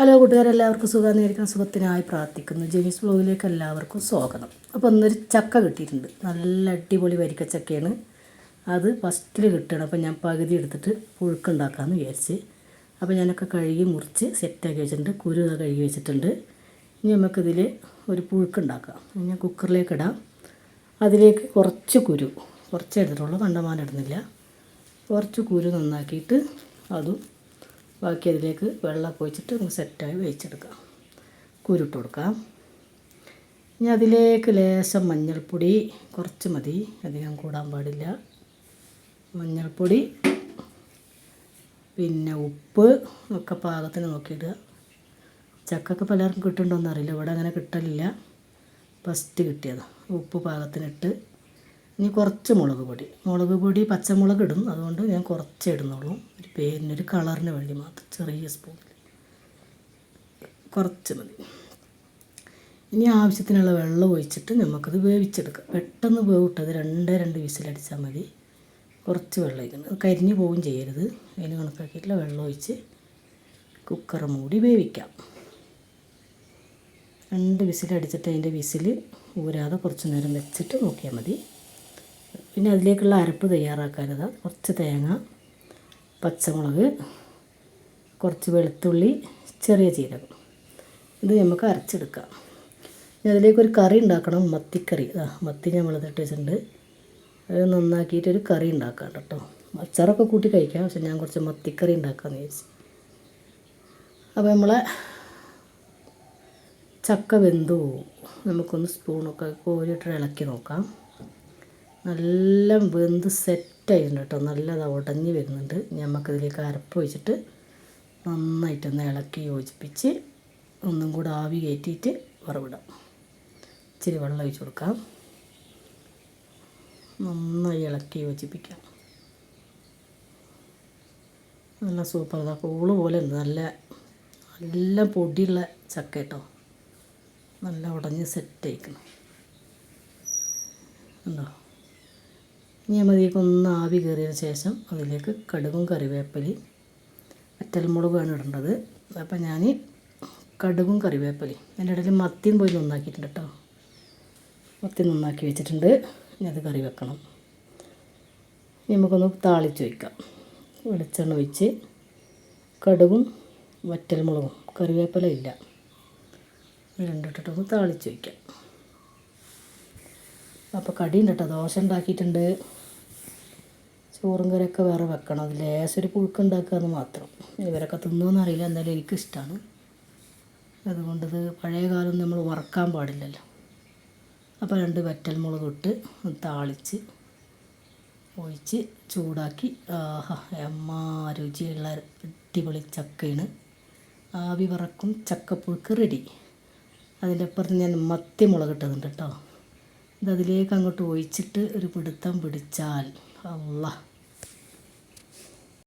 Hello കൂട്ടുകാരെല്ലാവർക്കും സുഖമായിരിക്കുന്ന സുഖത്തിനായി പ്രാർത്ഥിക്കുന്നു. ജെനീസ് ബ്ലോഗിലേക്ക് എല്ലാവർക്കും സ്വാഗതം. അപ്പോൾ ഇന്നൊരു ചക്ക കിട്ടിയിട്ടുണ്ട്. നല്ല അടിപൊളി വരിക്കച്ചക്കയാണ്. അത് ഫസ്റ്റിൽ കിട്ടണം. അപ്പോൾ ഞാൻ പകുതി എടുത്തിട്ട് പുഴുക്കുണ്ടാക്കാമെന്ന് വിചാരിച്ച്. അപ്പോൾ ഞാനൊക്കെ കഴുകി മുറിച്ച് സെറ്റാക്കി വെച്ചിട്ടുണ്ട്. കുരു കഴുകി വെച്ചിട്ടുണ്ട്. ഇനി നമുക്കിതിൽ ഒരു പുഴുക്കുണ്ടാക്കാം. ഞാൻ കുക്കറിലേക്ക് ഇടാം. അതിലേക്ക് കുറച്ച് കുരു. കുറച്ച് എടുത്തിട്ടുള്ളൂ. കണ്ടമാനം ഇടുന്നില്ല. കുറച്ച് കുരു നന്നാക്കിയിട്ട് അതും ബാക്കി അതിലേക്ക് വെള്ളമൊക്കെ ഒഴിച്ചിട്ട് ഒന്ന് സെറ്റായി വേവിച്ചെടുക്കാം. കുരുട്ട് കൊടുക്കാം. ഇനി അതിലേക്ക് ലേശം മഞ്ഞൾപ്പൊടി കുറച്ച് മതി. അധികം കൂടാൻ പാടില്ല. മഞ്ഞൾപ്പൊടി പിന്നെ ഉപ്പ് ഒക്കെ പാകത്തിന് നോക്കിയിടുക. ചക്കൊക്കെ പലർക്കും കിട്ടുന്നുണ്ടോ അറിയില്ല ഇവിടെ അങ്ങനെ കിട്ടലില്ല. ഫസ്റ്റ് കിട്ടിയത്. ഉപ്പ് പാകത്തിനിട്ട് ഇനി കുറച്ച് മുളക് പൊടി. മുളക് പൊടി പച്ചമുളക് ഇടും. അതുകൊണ്ട് ഞാൻ കുറച്ചേ ഇടുന്നുള്ളൂ. ഒരു പേരിനൊരു കളറിന് വേണ്ടി മാത്രം ചെറിയ സ്പൂണിൽ കുറച്ച് മതി. ഇനി ആവശ്യത്തിനുള്ള വെള്ളം ഒഴിച്ചിട്ട് നമുക്കത് വേവിച്ചെടുക്കാം. പെട്ടെന്ന് വേവിട്ടത് രണ്ട് രണ്ട് വിസിലടിച്ചാൽ മതി. കുറച്ച് വെള്ളം ഒഴിക്കണം. അത് കരിഞ്ഞു പോവുകയും ചെയ്യരുത്. അതിന് കണക്കാക്കിയിട്ടുള്ള വെള്ളം ഒഴിച്ച് കുക്കർ മൂടി വേവിക്കാം. രണ്ട് വിസിലടിച്ചിട്ട് അതിന്റെ വിസിൽ ഊരാതെ കുറച്ച് നേരം വെച്ചിട്ട് നോക്കിയാൽ മതി. പിന്നെ അതിലേക്കുള്ള അരപ്പ് തയ്യാറാക്കാനത്. കുറച്ച് തേങ്ങ പച്ചമുളക് കുറച്ച് വെളുത്തുള്ളി ചെറിയ ജീരകം. ഇത് നമുക്ക് അരച്ചെടുക്കാം. ഇനി അതിലേക്കൊരു കറി ഉണ്ടാക്കണം മത്തിക്കറി. ആ മത്തി നമ്മൾ ഇതിട്ട് വെച്ചിട്ടുണ്ട്. അത് നന്നാക്കിയിട്ട് ഒരു കറി ഉണ്ടാക്കാം കേട്ടോ. അച്ചാറൊക്കെ കൂട്ടി കഴിക്കാം പക്ഷെ ഞാൻ കുറച്ച് മത്തിക്കറി ഉണ്ടാക്കാമെന്ന് വിചാരിച്ചു. അപ്പോൾ നമ്മളെ ചക്ക വെന്തു നമുക്കൊന്ന് സ്പൂണൊക്കെ കോരിയിട്ട് ഇളക്കി നോക്കാം. നല്ല വെന്ത് സെറ്റായിരുന്നു കേട്ടോ. നല്ലത് ഉടഞ്ഞ് വരുന്നുണ്ട്. നമുക്കതിലേക്ക് അരപ്പ് ഒഴിച്ചിട്ട് നന്നായിട്ടൊന്ന് ഇളക്കി യോജിപ്പിച്ച് ഒന്നും കൂടെ ആവി കയറ്റിയിട്ട് വറവിടാം. ഇച്ചിരി വെള്ളം ഒഴിച്ച് കൊടുക്കാം. നന്നായി ഇളക്കി യോജിപ്പിക്കാം. നല്ല സൂപ്പർ. ഇതാ കൂൾ പോലെ ഉണ്ട്. നല്ല നല്ല പൊടിയുള്ള ചക്ക കേട്ടോ. നല്ല ഉടഞ്ഞ് സെറ്റ് ആയിക്കണം ഉണ്ടോ? ഇനി നമ്മതിലേക്ക് ഒന്ന് ആവി കയറിയതിന് ശേഷം അതിലേക്ക് കടുകും കറിവേപ്പലയും വറ്റൽമുളകുമാണ് ഇടേണ്ടത്. അപ്പം ഞാൻ കടുകും കറിവേപ്പലയും എന്റെ ഇടയിൽ മത്തിയും പോയി നന്നാക്കിയിട്ടുണ്ട് കേട്ടോ. മത്തി നന്നാക്കി വെച്ചിട്ടുണ്ട്. ഇനി അത് കറി വെക്കണം. ഇനി നമുക്കൊന്ന് താളിച്ച് വയ്ക്കാം വെളിച്ചെണ്ണ ഒഴിച്ച് കടുകും വറ്റൽമുളകും കറിവേപ്പില ഇല്ല. രണ്ടിട്ടിട്ടൊന്ന് താളിച്ച് വയ്ക്കാം അപ്പോൾ കടിയുണ്ട് കേട്ടോ ദോശ ഉണ്ടാക്കിയിട്ടുണ്ട്. ചോറും കറിയൊക്കെ വേറെ വെക്കണം. അത് ലേശൊരു പുഴുക്കുണ്ടാക്കുക മാത്രം. ഇവരൊക്കെ തിന്നുമെന്ന് അറിയില്ല. എന്തായാലും എനിക്കിഷ്ടമാണ് അതുകൊണ്ടത് പഴയ കാലം നമ്മൾ വറക്കാൻ പാടില്ലല്ലോ. അപ്പോൾ രണ്ട് വറ്റൽമുളക് ഇട്ട് താളിച്ച് ഒഴിച്ച് ചൂടാക്കി. ആഹാ എമ്മാ രുചിയുള്ള അടിപൊളി ചക്കയാണ്. ആവി വറക്കും. ചക്കപ്പുഴുക്ക് റെഡി അതിന്റെ അപ്പുറത്ത് ഞാൻ മത്തി മുളക് ഇട്ടതുണ്ട് കേട്ടോ. ഇത് അതിലേക്ക് അങ്ങോട്ട് ഒഴിച്ചിട്ട് ഒരു പിടുത്തം പിടിച്ചാൽ 好了